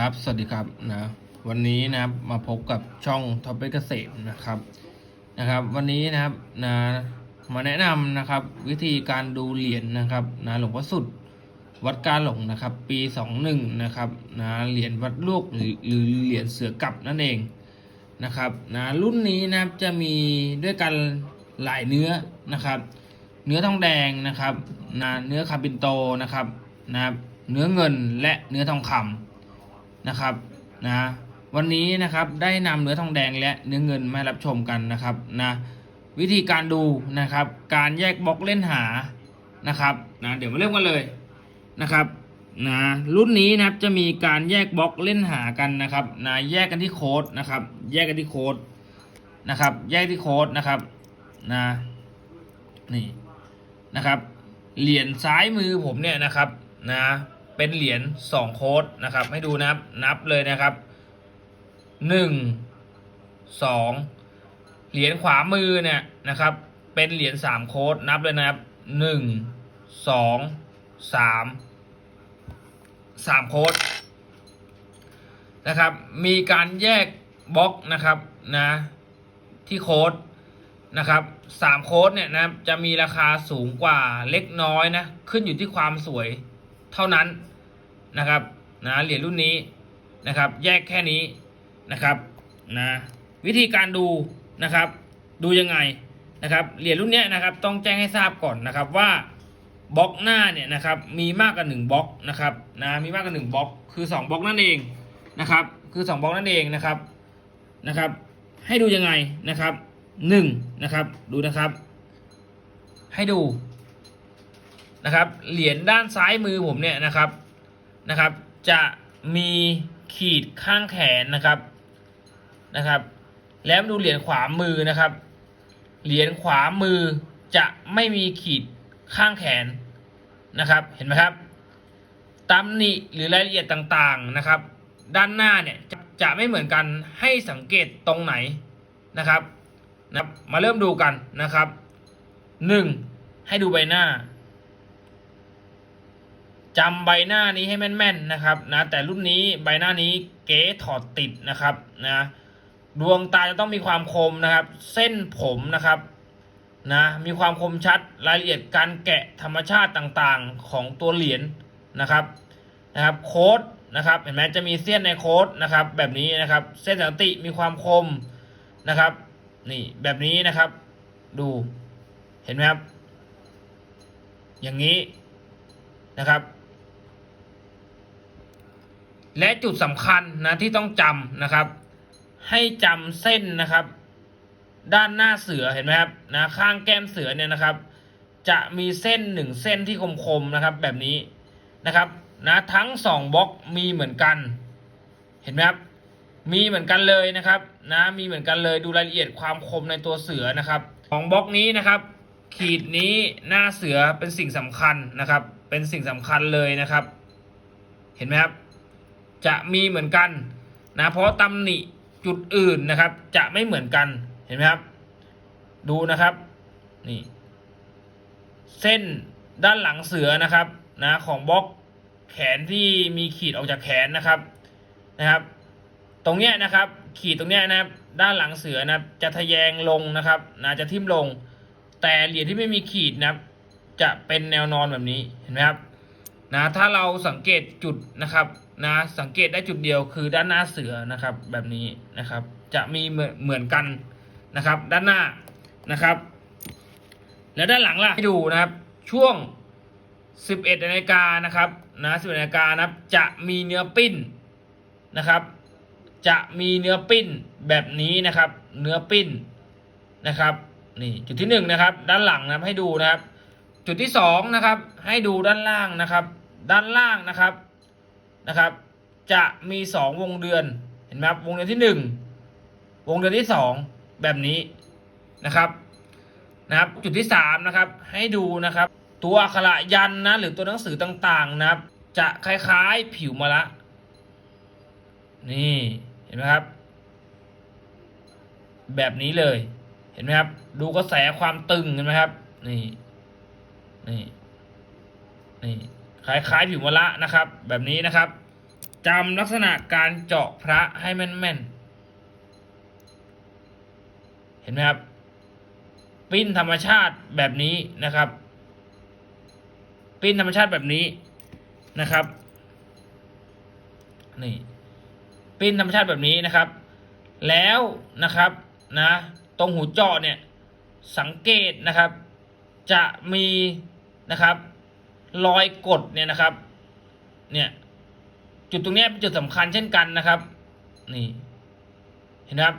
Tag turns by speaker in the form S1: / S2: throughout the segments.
S1: ครับ สวัสดีครับนะวันนี้นะครับมาพบกับช่องท็อปเปเกษตรนะครับนะครับ วันนี้นะครับนะมาแนะนำนะครับ วิธีการดูเหรียญนะครับนะหลวงพ่อสุดวัดการหลงนะครับ ปี21นะครับนะเหรียญวัดลูกหรือหรือเหรียญเสือกลับนั่นเองนะครับนะรุ่นนี้นะครับจะมีด้วยกันหลายเนื้อนะครับ เนื้อทองแดงนะครับนะเนื้อคาบินโตนะครับนะครับ เนื้อเงินและเนื้อทองคำ นะครับนะวันนี้นะครับได้นำเนื้อทองแดงและเนื้อเงินมารับชมกันนะครับนะวิธีการดูนะครับ การแยกบล็อกเล่นหานะครับนะเดี๋ยวมาเริ่มกันเลยนะครับนะรุ่นนี้นะครับจะมีการแยกบล็อกเล่นหากันนะครับนะแยกกันที่โค้ดนะครับ แยกกันที่โค้ดนะครับ แยกที่โค้ดนะครับนะนี่นะครับเหรียญซ้ายมือผมเนี่ยนะครับนะ เป็นเหรียญสองโค้ดนะครับ ให้ดูนะครับนับเลยนะครับหนึ่งสองเหรียญขวามือเนี่ยนะครับ เป็นเหรียญสามโค้ดนับเลยนะครับหนึ่งสองสามสามโค้ดนะครับ มีการแยกบล็อกนะครับนะที่โค้ดนะครับสามโค้ดเนี่ยนะจะมีราคาสูงกว่าเล็กน้อยนะขึ้นอยู่ที่ความสวยเท่านั้น นะครับนะเหรียญรุ่นนี้นะครับ แยกแค่นี้นะครับนะวิธีการดูนะครับ ดูยังไงนะครับเหรียญรุ่นนี้นะครับต้องแจ้งให้ทราบก่อนนะครับว่าบล็อกหน้าเนี่ยนะครับมีมากกว่าหนึ่งบล็อกนะครับนะมีมากกว่าหนึ่งบล็อกคือสองบล็อกนั่นเองนะครับคือสองบล็อกนั่นเองนะครับนะครับ ให้ดูยังไงนะครับหนึ่งนะครับดูนะครับ ให้ดูนะครับเหรียญด้านซ้ายมือผมเนี่ยนะครับ นะครับ จะมีขีดข้างแขนนะครับนะครับ แล้วดูเหรียญขวามือนะครับ เหรียญขวามือจะไม่มีขีดข้างแขนนะครับ เห็นไหมครับตำหนิหรือรายละเอียดต่างๆนะครับ ด้านหน้าเนี่ยจะจะไม่เหมือนกันให้สังเกตตรงไหนนะครับนะครับมาเริ่มดูกันนะครับหนึ่งให้ดูใบหน้า จำใบหน้านี้ให้แม่นๆนะครับนะแต่รุ่นนี้ใบหน้านี้เก๋ถอดติดนะครับนะดวงตาจะต้องมีความคมนะครับ เส้นผมนะครับนะมีความคมชัดรายละเอียดการแกะธรรมชาติต่างๆของตัวเหรียญนะครับนะครับโค้ดนะครับเห็นไหมจะมีเส้นในโค้ดนะครับแบบนี้นะครับเส้นสังติมีความคมนะครับนี่แบบนี้นะครับดูเห็นไหมครับอย่างนี้นะครับ และจุดสำคัญนะที่ต้องจำนะครับ ให้จำเส้นนะครับ ด้านหน้าเสือเห็นไหมครับนะข้างแก้มเสือเนี่ยนะครับ จะมีเส้นหนึ่งเส้นที่คมๆนะครับ แบบนี้นะครับนะทั้งสองบล็อกมีเหมือนกัน เห็นไหมครับมีเหมือนกันเลยนะครับนะมีเหมือนกันเลยดูรายละเอียดความคมในตัวเสือนะครับ ของบล็อกนี้นะครับ ขีดนี้หน้าเสือเป็นสิ่งสำคัญนะครับ เป็นสิ่งสำคัญเลยนะครับ เห็นไหมครับ จะมีเหมือนกันนะเพราะตำหนิจุดอื่นนะครับ จะไม่เหมือนกันเห็นไหมครับ ดูนะครับนี่เส้นด้านหลังเสือนะครับนะของบล็อกแขนที่มีขีดออกจากแขนนะครับนะครับ ตรงเนี้ยนะครับ ขีดตรงเนี้ยนะครับ ด้านหลังเสือนะครับ จะทะแยงลงนะครับนะจะทิ่มลง แต่เหรียญที่ไม่มีขีดนะครับ จะเป็นแนวนอนแบบนี้เห็นไหมครับนะถ้าเราสังเกตจุดนะครับ นะสังเกตได้จุดเดียวคือด้านหน้าเสือนะครับแบบนี้นะครับ จะมีเหมือนกันนะครับ ด้านหน้านะครับ แล้วด้านหลังล่ะให้ดูนะครับ ช่วง 11นาฬิกานะครับนะ11นาฬิกานะครับ จะมีเนื้อปิ้นนะครับ จะมีเนื้อปิ้นแบบนี้นะครับ เนื้อปิ้นนะครับนี่จุดที่หนึ่งนะครับ ด้านหลังนะครับให้ดูนะครับ จุดที่สองนะครับ ให้ดูด้านล่างนะครับ ด้านล่างนะครับ นะครับ จะมีสองวงเดือนเห็นไหมครับวงเดือนที่หนึ่งวงเดือนที่สองแบบนี้นะครับนะครับ จุดที่สามนะครับให้ดูนะครับ ตัวอักขระยันนะหรือตัวหนังสือต่างๆนะครับ จะคล้ายๆผิวมะละนี่เห็นไหมครับ แบบนี้เลยเห็นไหมครับ ดูกระแสความตึงเห็นไหมครับ นี่ นี่ นี่ คล้ายๆผิวมะละนะครับ แบบนี้นะครับจำลักษณะการเจาะพระให้แม่นๆ เห็นไหมครับ ปิ้นธรรมชาติแบบนี้นะครับ ปิ้นธรรมชาติแบบนี้นะครับนี่ปิ้นธรรมชาติแบบนี้นะครับ แล้วนะครับนะตรงหูเจาะเนี่ยสังเกตนะครับ จะมีนะครับ รอยกดเนี่ยนะครับ เนี่ย จุดตรงนี้เป็นจุดสำคัญเช่นกันนะครับ นี่ เห็นไหมครับ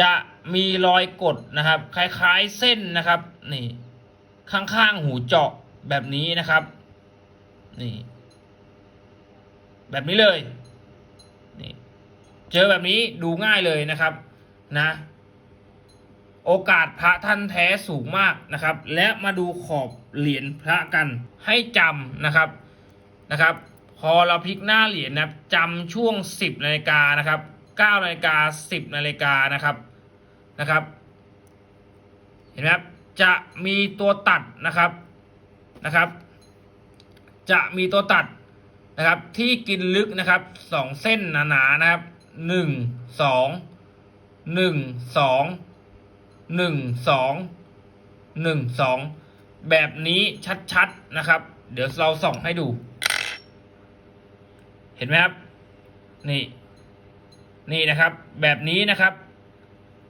S1: จะมีรอยกดนะครับ คล้ายๆเส้นนะครับ นี่ ข้างๆหูเจาะแบบนี้นะครับ นี่ แบบนี้เลย นี่ เจอแบบนี้ดูง่ายเลยนะครับ นะ โอกาสพระท่านแท้สูงมากนะครับ และมาดูขอบเหรียญพระกันให้จำนะครับนะครับ พอเราพลิกหน้าเหรียญนะครับจำช่วง 10นาฬิกานะครับ9นาฬิกา10นาฬิกานะครับนะครับ เห็นไหมครับจะมีตัวตัดนะครับนะครับ จะมีตัวตัดนะครับ ที่กินลึกนะครับสองเส้นหนาๆนะครับหนึ่งสองหนึ่งสอง หนึ่งสองหนึ่งสองแบบนี้ชัดๆนะครับ เดี๋ยวเราส่องให้ดู เห็นไหมครับ นี่ นี่นะครับ แบบนี้นะครับ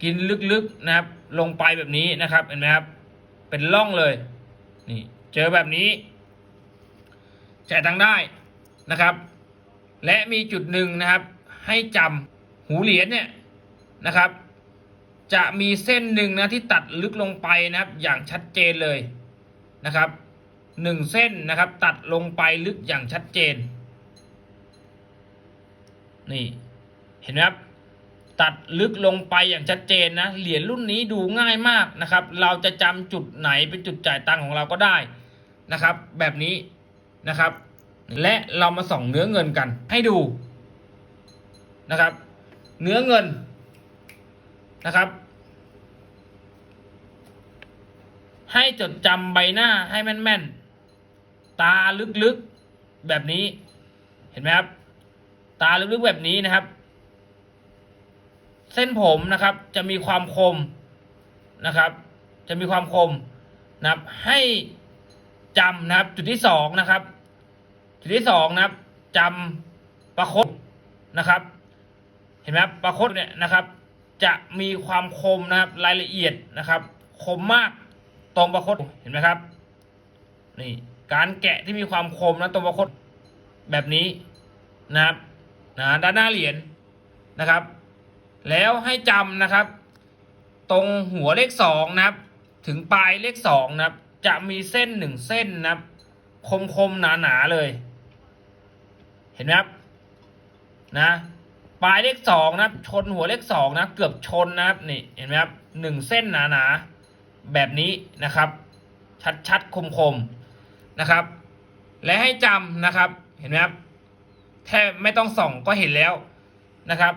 S1: กินลึกๆนะครับ ลงไปแบบนี้นะครับ เห็นไหมครับ เป็นร่องเลย นี่ เจอแบบนี้จ่ายตังค์ได้นะครับ และมีจุดหนึ่งนะครับ ให้จำหูเหรียญเนี่ยนะครับ จะมีเส้นหนึ่งนะที่ตัดลึกลงไปนะครับ อย่างชัดเจนเลยนะครับหนึ่งเส้นนะครับ ตัดลงไปลึกอย่างชัดเจน นี่เห็นไหมครับ ตัดลึกลงไปอย่างชัดเจนนะเหรียญรุ่นนี้ดูง่ายมากนะครับ เราจะจำจุดไหนเป็นจุดจ่ายตังค์ของเราก็ได้นะครับ แบบนี้นะครับ และเรามาส่องเนื้อเงินกันให้ดูนะครับ เนื้อเงิน นะครับ ให้จดจำใบหน้าให้แม่นๆ ตาลึกๆแบบนี้ เห็นไหมครับ ตาลึกๆแบบนี้นะครับ เส้นผมนะครับจะมีความคมนะครับ จะมีความคมนะครับ ให้จำนะครับ จุดที่สองนะครับ จุดที่สองนะครับจำประคตนะครับ เห็นไหมครับประคตเนี่ยนะครับ จะมีความคมนะครับรายละเอียดนะครับ คมมากตรงประคตเห็นไหมครับ นี่การแกะที่มีความคมนะตรงประคตแบบนี้นะครับนะด้านหน้าเหรียญนะครับ แล้วให้จำนะครับ ตรงหัวเลขสองนะครับ ถึงปลายเลขสองนะครับ จะมีเส้นหนึ่งเส้นนะครับ คมคมหนาหนาๆเลย เห็นไหมครับนะ ปลายเลขสองนะครับชนหัวเลขสองนะเกือบชนนะครับนี่เห็นไหมครับหนึ่งเส้นหนาหนาๆแบบนี้นะครับ ชัดชัดคมคมๆนะครับ และให้จำนะครับเห็นไหมครับแทบไม่ต้องส่องก็เห็นแล้วนะครับ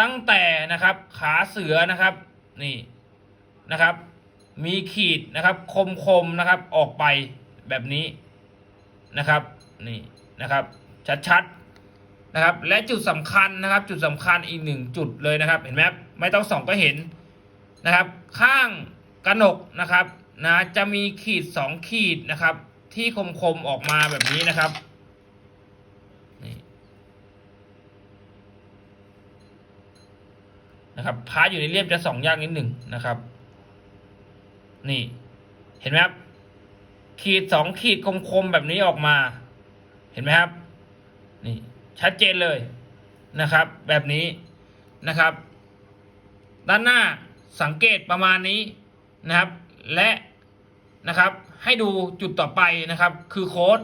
S1: ตั้งแต่นะครับขาเสือนะครับนี่นะครับ มีขีดนะครับคมคมๆนะครับออกไปแบบนี้นะครับนี่นะครับ ชัดๆ นะครับและจุดสำคัญนะครับ จุดสำคัญอีกหนึ่งจุดเลยนะครับ เห็นไหมครับไม่ต้องส่องก็เห็นนะครับ ข้างกระหนกนะครับนะจะมีขีดสองขีดนะครับ ที่คมๆออกมาแบบนี้นะครับนี่นะครับพาอยู่ในเรียบจะส่องยากนิดหนึ่งนะครับ นี่เห็นไหมครับ ขีดสองขีดคมๆแบบนี้ออกมา เห็นไหมครับ นี่ ชัดเจนเลยนะครับ แบบนี้นะครับ ด้านหน้าสังเกตประมาณนี้นะครับ และนะครับให้ดูจุดต่อไปนะครับ คือโค้ด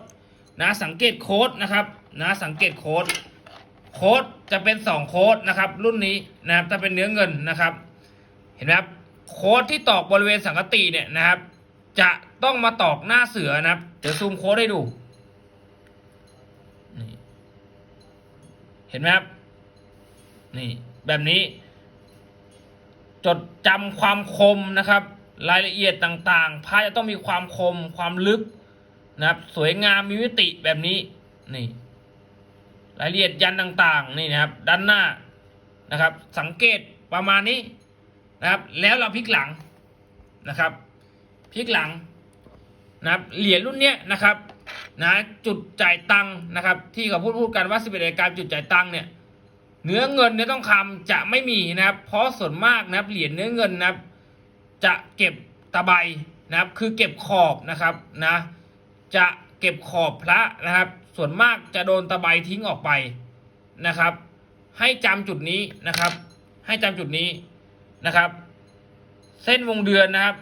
S1: นะสังเกตโค้ดนะครับนะสังเกตโค้ดโค้ดจะเป็นสองโค้ดนะครับ รุ่นนี้นะครับถ้าเป็นเนื้อเงินนะครับ เห็นไหมครับโค้ดที่ตอกบริเวณสังกติเนี่ยนะครับ จะต้องมาตอกหน้าเสือนะครับเดี๋ยวซูมโค้ดให้ดูนี่ เห็นไหมครับ นี่แบบนี้ จดจำความคมนะครับ รายละเอียดต่างๆพาจะต้องมีความคมความลึกนะครับ สวยงามมีมิติแบบนี้นี่รายละเอียดยันต่างๆนี่นะครับ ด้านหน้านะครับ สังเกตประมาณนี้นะครับ แล้วเราพลิกหลังนะครับพลิกหลังนะครับเหรียญรุ่นเนี้ยนะครับ นะจุดจ่ายตังค์นะครับที่เขาพูดพูดกันว่าสิบเอ็ดการจุดจ่ายตังค์เนี่ยเนื้อเงินเนื้อต้องคำจะไม่มีนะครับเพราะส่วนมากนะครับเหรียญเนื้อเงินนะครับจะเก็บตะไบนะครับคือเก็บขอบนะครับนะจะเก็บขอบพระนะครับ ส่วนมากจะโดนตะไบทิ้งออกไปนะครับ ให้จำจุดนี้นะครับ ให้จำจุดนี้นะครับ เส้นวงเดือนนะครับ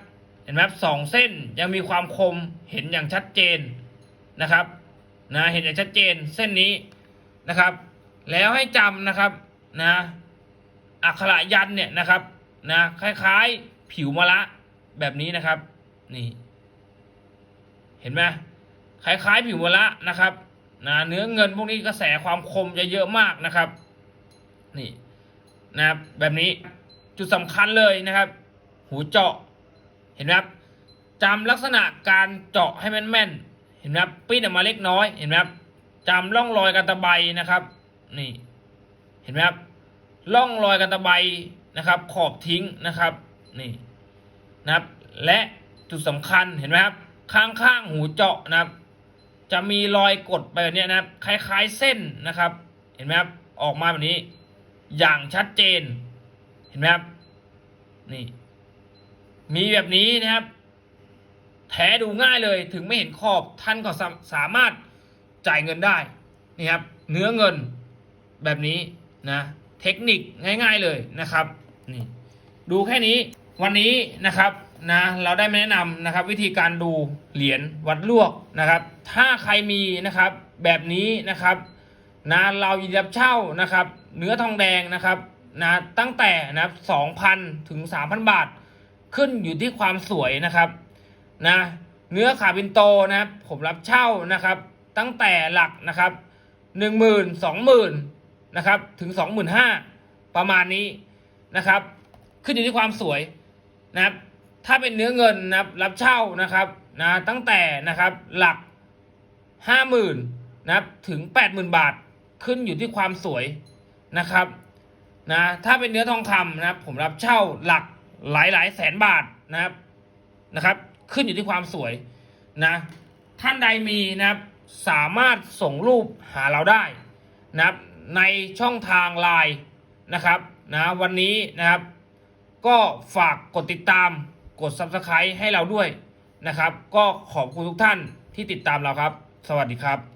S1: เห็นไหมสองเส้นยังมีความคมเห็นอย่างชัดเจน นะครับนะเห็นอย่างชัดเจนเส้นนี้นะครับ แล้วให้จำนะครับนะอักขระยันเนี่ยนะครับนะคล้ายๆผิวมะละแบบนี้นะครับนี่เห็นไหมคล้ายๆผิวมะละนะครับนะเนื้อเงินพวกนี้กระแสความคมจะเยอะมากนะครับนี่นะครับแบบนี้จุดสำคัญเลยนะครับ หูเจาะเห็นไหมครับจำลักษณะการเจาะให้แม่นๆ ห็นไหมครับปิ้นออกมาเล็กน้อยเห็นไหมครับจำร่องรอยการตะไบนะครับ นี่ เห็นไหมครับร่องรอยการตะไบนะครับ ขอบทิ้งนะครับนี่นะครับ และจุดสำคัญเห็นไหมครับ ข้างๆหูเจาะนะครับ จะมีรอยกดไปแบบนี้นะครับ คล้ายๆเส้นนะครับ เห็นไหมครับออกมาแบบนี้ อย่างชัดเจน เห็นไหมครับนี่ มีแบบนี้นะครับ แท้ดูง่ายเลยถึงไม่เห็นขอบท่านก็สาสามารถจ่ายเงินได้นี่ครับเนื้อเงินแบบนี้นะเทคนิคง่ายๆเลยนะครับนี่ดูแค่นี้วันนี้นะครับนะเราได้มาแนะนำนะครับ วิธีการดูเหรียญวัดลวกนะครับ ถ้าใครมีนะครับแบบนี้นะครับนะเรายินดีรับเช่านะครับ เนื้อทองแดงนะครับนะตั้งแต่นะครับ2,000 ถึง 3,000 บาท ขึ้นอยู่ที่ความสวยนะครับ นะเนื้อขาบินโตนะครับผมรับเช่านะครับ ตั้งแต่หลักนะครับหนึ่งหมื่นสองหมื่นนะครับถึงสองหมื่นห้าประมาณนี้นะครับ ขึ้นอยู่ที่ความสวยนะครับถ้าเป็นเนื้อเงินนะครับรับเช่านะครับนะตั้งแต่นะครับหลักห้าหมื่นนะครับถึงแปดหมื่นบาทขึ้นอยู่ที่ความสวยนะครับนะถ้าเป็นเนื้อทองคำนะครับ ผมรับเช่าหลักหลายหลายแสนบาทนะครับนะครับ ขึ้นอยู่ที่ความสวยนะ ท่านใดมีนะครับสามารถส่งรูปหาเราได้นะครับในช่องทางไลน์นะครับนะวันนี้นะครับ ก็ฝากกดติดตามกด Subscribe ให้เราด้วยนะครับ ก็ขอบคุณทุกท่านที่ติดตามเราครับ สวัสดีครับ